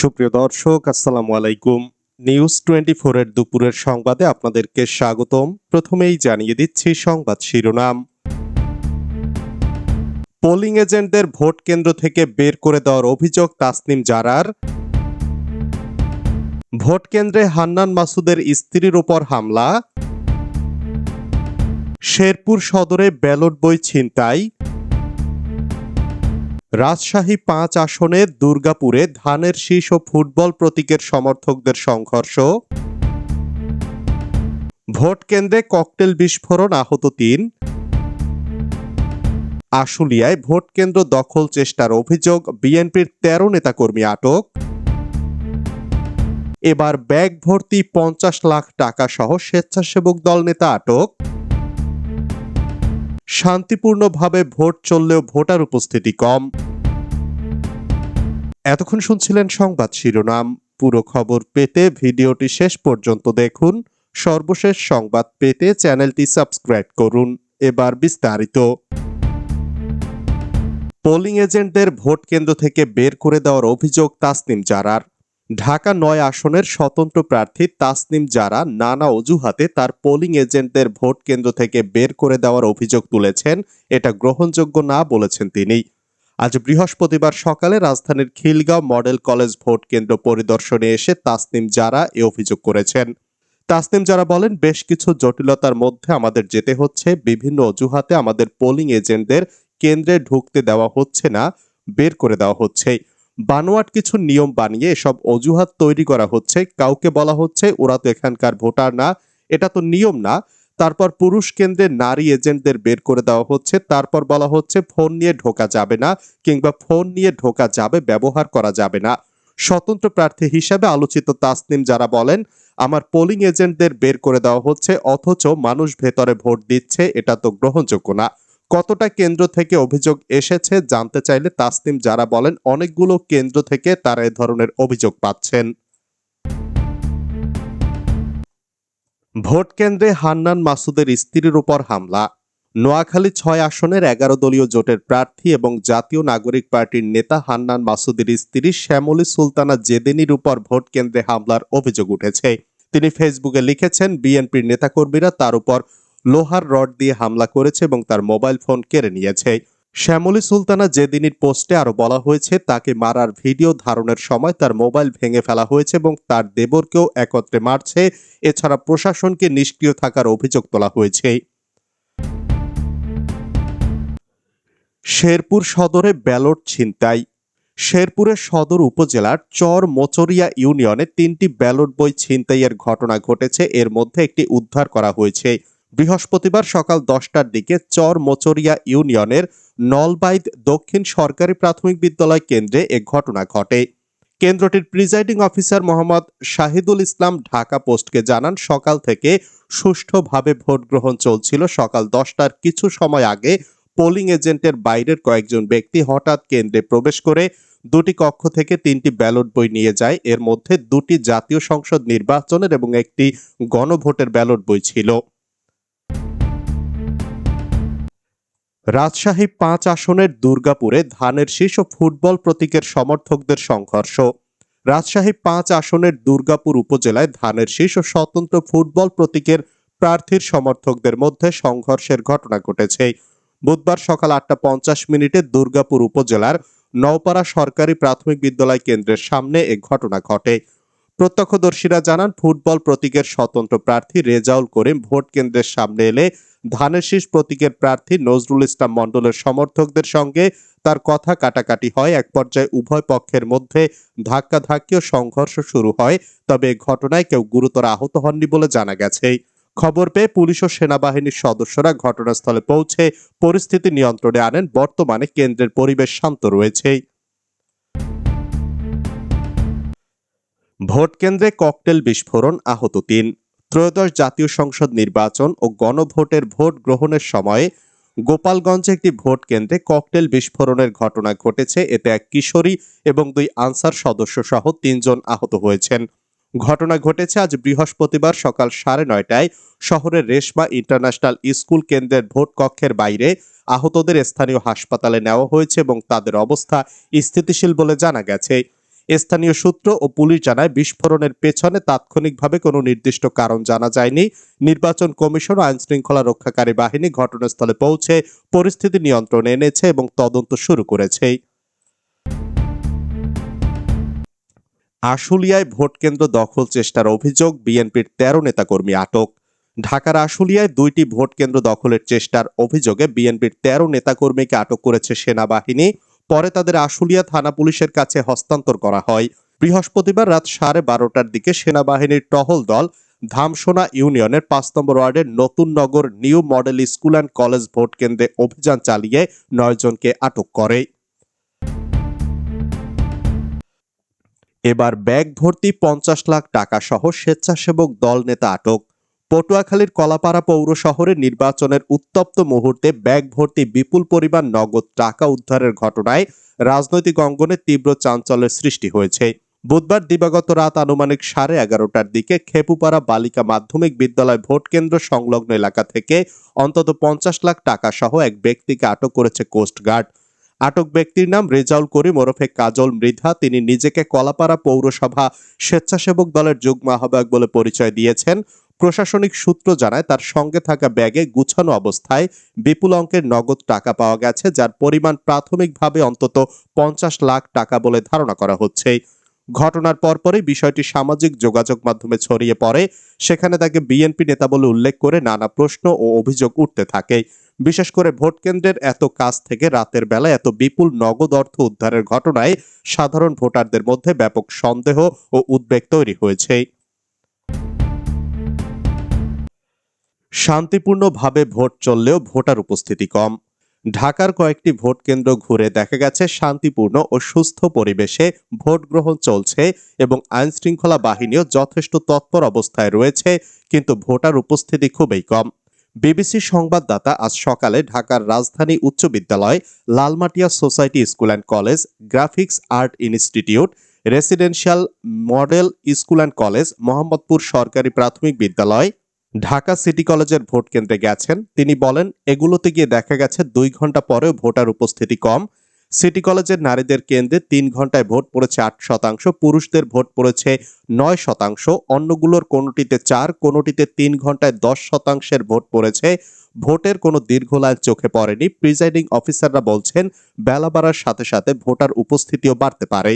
সুপ্রিয় দর্শক, আসসালামু আলাইকুম। নিউজ টোয়েন্টি এর দুপুরের সংবাদে আপনাদেরকে স্বাগতম। প্রথমেই জানিয়ে দিচ্ছি সংবাদ শিরোনাম। পোলিং এজেন্টদের ভোট কেন্দ্র থেকে বের করে দেওয়ার অভিযোগ তাসনিম জারার। ভোট কেন্দ্রে হান্নান মাসুদের স্ত্রীর ওপর হামলা। শেরপুর সদরে ব্যালট বই ছিনতাই। রাজশাহী পাঁচ আসনে দুর্গাপুরে ধানের শীষ ও ফুটবল প্রতীকের সমর্থকদের সংঘর্ষ। ভোট কেন্দ্রে ককটেল বিস্ফোরণ আহত তিন। আশুলিয়ায় ভোট কেন্দ্র দখল চেষ্টার অভিযোগ বিএনপির তেরো নেতাকর্মী আটক। এবার ব্যাগ ভর্তি পঞ্চাশ লাখ টাকা সহ স্বেচ্ছাসেবক দল নেতা আটক। শান্তিপূর্ণভাবে ভোট চললেও ভোটার উপস্থিতি কম। এতক্ষণ শুনছিলেন সংবাদ শিরোনাম। পুরো খবর পেতে ভিডিওটি শেষ পর্যন্ত দেখুন। সর্বশেষ সংবাদ পেতে চ্যানেলটি সাবস্ক্রাইব করুন। এবার বিস্তারিত। পোলিং এজেন্টদের ভোট কেন্দ্র থেকে বের করে দেওয়ার অভিযোগ তাসনিম জারার। ঢাকা নয় আসনের স্বতন্ত্র প্রার্থী তাসনিম জারা নানা অজুহাতে তার পোলিং এজেন্টদের ভোট কেন্দ্র থেকে বের করে দেওয়ার অভিযোগ তুলেছেন। এটা গ্রহণযোগ্য না বলেছেন তিনি। আজ বৃহস্পতিবার সকালে রাজধানীর খিলগাঁও মডেল কলেজ ভোট কেন্দ্র পরিদর্শনে এসে তাসনিম জারা এ অভিযোগ করেছেন। তাসনিম যারা বলেন, বেশ কিছু জটিলতার মধ্যে আমাদের যেতে হচ্ছে। বিভিন্ন অজুহাতে আমাদের পোলিং এজেন্টদের কেন্দ্রে ঢুকতে দেওয়া হচ্ছে না, বের করে দেওয়া হচ্ছে। বানোয়াট কিছু নিয়ম বানিয়ে এসব অজুহাত তৈরি করা হচ্ছে। কাউকে বলা হচ্ছে, ওরা তো এখানকার ভোটার না। এটা তো নিয়ম না। তারপর পুরুষ কেন্দ্রে নারী এজেন্টদের বের করে দেওয়া হচ্ছে। তারপর বলা হচ্ছে ফোন নিয়ে ঢোকা যাবে না কিংবা ফোন নিয়ে ঢোকা যাবে, ব্যবহার করা যাবে না। স্বতন্ত্র প্রার্থী হিসাবে আলোচিত তাসনিম যারা বলেন, আমার পোলিং এজেন্টদের বের করে দেওয়া হচ্ছে, অথচ মানুষ ভেতরে ভোট দিচ্ছে, এটা তো গ্রহণযোগ্য না। কতটা কেন্দ্র থেকে অভিযোগ এসেছে জানতে চাইলে তাসনিম যারা বলেন, অনেকগুলো কেন্দ্র থেকে তারা এ ধরনের অভিযোগ পাচ্ছেন। ভোট কেন্দ্রে হান্নান মাসুদের স্ত্রীর উপর হামলা। নোয়াখালী ছয় আসনের এগারো দলীয় জোটের প্রার্থী এবং জাতীয় নাগরিক পার্টির নেতা হান্নান মাসুদের স্ত্রী শ্যামলী সুলতানা জেদেনির উপর ভোট কেন্দ্রে হামলার অভিযোগ উঠেছে। তিনি ফেসবুকে লিখেছেন, বিএনপির নেতাকর্মীরা তার উপর লোহার রড দিয়ে হামলা করেছে এবং তার মোবাইল ফোন কেড়ে নিয়েছে। শ্যামলী সুলতানা যেদিনের পোস্টে আরও বলা হয়েছে, তাকে মারার ভিডিও ধারণের সময় তার মোবাইল ভেঙে ফেলা হয়েছে এবং তার দেবরকেও একত্রে মারছে। এছাড়া প্রশাসনকে নিষ্ক্রিয় থাকার অভিযোগ তোলা হয়েছে। শেরপুর সদরে ব্যালট ছিনতাই। শেরপুরের সদর উপজেলার চর মোচরিয়া ইউনিয়নে তিনটি ব্যালট বই ছিনতাইয়ের ঘটনা ঘটেছে। এর মধ্যে একটি উদ্ধার করা হয়েছে। বৃহস্পতিবার সকাল দশটার দিকে চর মোচরিয়া ইউনিয়নের নলবাইদ দক্ষিণ সরকারি প্রাথমিক বিদ্যালয় কেন্দ্রে এ ঘটনা ঘটে। কেন্দ্রটির প্রিজাইডিং অফিসার মোহাম্মদ শাহিদুল ইসলাম ঢাকা পোস্টকে জানান, সকাল থেকে সুষ্ঠুভাবে ভোট গ্রহণ চলছিল। সকাল দশটার কিছু সময় আগে পোলিং এজেন্টের বাইরের কয়েকজন ব্যক্তি হঠাৎ কেন্দ্রে প্রবেশ করে দুটি কক্ষ থেকে তিনটি ব্যালট বই নিয়ে যায়। এর মধ্যে দুটি জাতীয় সংসদ নির্বাচনের এবং একটি গণভোটের ব্যালট বই ছিল। রাজশাহী পাঁচ আসনের দুর্গাপুরে ধানের ও ফুটবল প্রতীকের সমর্থকদের সংঘর্ষ। রাজশাহী পাঁচ আসনের দুর্গাপুর উপজেলায় ধানের ও স্বতন্ত্র ফুটবল প্রতীকের প্রার্থীর সমর্থকদের মধ্যে সংঘর্ষের ঘটনা ঘটেছে। বুধবার সকাল আটটা পঞ্চাশ মিনিটে দুর্গাপুর উপজেলার নওপাড়া সরকারি প্রাথমিক বিদ্যালয় কেন্দ্রের সামনে এ ঘটনা ঘটে। প্রত্যক্ষদর্শীরা জানান, ফুটবল প্রতীকের স্বতন্ত্র প্রার্থী রেজাউল করিম ভোট কেন্দ্রের সামনে এলে ধানের শীষ প্রতীকের প্রার্থী নজরুল ইসলাম মণ্ডলের সমর্থকদের সঙ্গে তার কথা কাটাকাটি হয়। এক পর্যায়ে উভয় পক্ষের মধ্যে ধাক্কাধাক্কি ও সংঘর্ষ শুরু হয়, তবে ঘটনায় কেউ গুরুতর আহত হননি বলে জানা গেছে। খবর পেয়ে পুলিশ ও সেনাবাহিনীর সদস্যরা ঘটনাস্থলে পৌঁছে পরিস্থিতি নিয়ন্ত্রণে আনেন। বর্তমানে কেন্দ্রের পরিবেশ শান্ত রয়েছে। ভোট কেন্দ্রে ককটেল বিস্ফোরণ, আহত তিন। ত্রয়োদশ জাতীয় সংসদ নির্বাচন ও গণভোটের ভোট গ্রহণের সময়ে গোপালগঞ্জে একটি ভোট কেন্দ্রে ককটেল বিস্ফোরণের ঘটনা ঘটেছে। এতে এক কিশোরী এবং দুই আনসার সদস্য সহ তিনজন আহত হয়েছেন। ঘটনা ঘটেছে আজ বৃহস্পতিবার সকাল সাড়ে নয়টায় শহরের রেশমা ইন্টারন্যাশনাল স্কুল কেন্দ্রের ভোট কক্ষের বাইরে। আহতদের স্থানীয় হাসপাতালে নেওয়া হয়েছে এবং তাদের অবস্থা স্থিতিশীল বলে জানা গেছে। স্থানীয় সূত্র ও পুলিশ জানায় বিস্ফোরণের পেছনে তাৎক্ষণিকভাবে কোনো নির্দিষ্ট কারণ জানা যায়নি। নির্বাচন কমিশন ও আইনশৃঙ্খলা রক্ষাকারী বাহিনী ঘটনাস্থলে পৌঁছে পরিস্থিতি নিয়ন্ত্রণে এনেছে এবং তদন্ত শুরু করেছে। আশুলিয়ায় ভোটকেন্দ্র দখল চেষ্টার অভিযোগ বিএনপির তেরো নেতাকর্মী আটক। ঢাকার আশুলিয়ায় দুইটি ভোট কেন্দ্র দখলের চেষ্টার অভিযোগে বিএনপির তেরো নেতাকর্মীকে আটক করেছে সেনাবাহিনী। পরে তাদের আশুলিয়া থানা পুলিশের কাছে হস্তান্তর করা হয়। বৃহস্পতিবার রাত সাড়ে বারোটার দিকে সেনাবাহিনীর টহল দল ধামসোনা ইউনিয়নের পাঁচ নম্বর ওয়ার্ডের নতুন নগর new model school and college vote কেন্দ্রে অভিযান চালিয়ে নয়জনকে আটক করে। এবার ব্যাগ ভর্তি পঞ্চাশ লাখ টাকা সহ স্বেচ্ছাসেবক দল নেতা আটক। পটুয়াখালীর কলাপাড়া পৌর শহরে নির্বাচনের উত্তপ্ত মুহূর্তে ব্যাগ ভর্তি বিপুল পরিমাণ নগদ টাকা উদ্ধারের ঘটনায় রাজনৈতিক অঙ্গনে তীব্র চাঞ্চল্যের সৃষ্টি হয়েছে। বুধবার দিবাগত রাত আনুমানিক সাড়ে এগারোটার দিকে খেপুপাড়া বালিকা মাধ্যমিক বিদ্যালয় ভোট কেন্দ্র সংলগ্ন এলাকা থেকে অন্তত পঞ্চাশ লাখ টাকা সহ এক ব্যক্তিকে আটক করেছে কোস্টগার্ড আটক ব্যক্তির নাম রেজাউল করিম ওরফে কাজল মৃধা। তিনি নিজেকে কলাপাড়া পৌরসভা স্বেচ্ছাসেবক দলের যুগ্ম আহ্বায়ক বলে পরিচয় দিয়েছেন। প্রশাসনিক সূত্র জানায়, তার সঙ্গে থাকা ব্যাগে গুছানো অবস্থায় বিপুল অঙ্কের নগদ টাকা পাওয়া গেছে, যার পরিমাণ প্রাথমিকভাবে অন্তত পঞ্চাশ লাখ টাকা বলে ধারণা করা হচ্ছে। ঘটনার পরপরই বিষয়টি সামাজিক যোগাযোগ মাধ্যমে ছড়িয়ে পড়ে, সেখানে তাকে বিএনপি নেতা বলে উল্লেখ করে নানা প্রশ্ন ও অভিযোগ উঠতে থাকে। বিশেষ করে ভোট কেন্দ্রের এত কাছ থেকে রাতের বেলা এত বিপুল নগদ অর্থ উদ্ধারের ঘটনায় সাধারণ ভোটারদের মধ্যে ব্যাপক সন্দেহ ও উদ্বেগ তৈরি হয়েছে। শান্তিপূর্ণভাবে ভোট চললেও ভোটার উপস্থিতি কম। ঢাকার কয়েকটি ভোট কেন্দ্র ঘুরে দেখা গেছে শান্তিপূর্ণ ও সুস্থ পরিবেশে ভোট গ্রহণ চলছে এবং আইনশৃঙ্খলা বাহিনীও যথেষ্ট তৎপর অবস্থায় রয়েছে, কিন্তু ভোটার উপস্থিতি খুবই কম। বিবিসি সংবাদদাতা আজ সকালে ঢাকার রাজধানী উচ্চ বিদ্যালয়, Lalmatia society school and college, graphics art institute residential model school and college, Mohammadpur সরকারি প্রাথমিক বিদ্যালয় ঢাকা সিটি কলেজের ভোট কেন্দ্রে গেছেন। তিনি বলেন, এগুলোতে গিয়ে দেখা গেছে দুই ঘণ্টা পরেও ভোটার উপস্থিতি কম। সিটি কলেজের নারীদের কেন্দ্রে তিন ঘন্টায় ভোট পড়েছে আট শতাংশ, পুরুষদের ভোট পড়েছে নয় শতাংশ। অন্যগুলোর কোনোটিতে চার, কোনোটিতে তিন ঘন্টায় দশ শতাংশের ভোট পড়েছে। ভোটের কোনো দীর্ঘ লাইন চোখে পড়েনি। প্রিজাইডিং অফিসাররা বলছেন, বেলা বাড়ার সাথে সাথে ভোটার উপস্থিতিও বাড়তে পারে।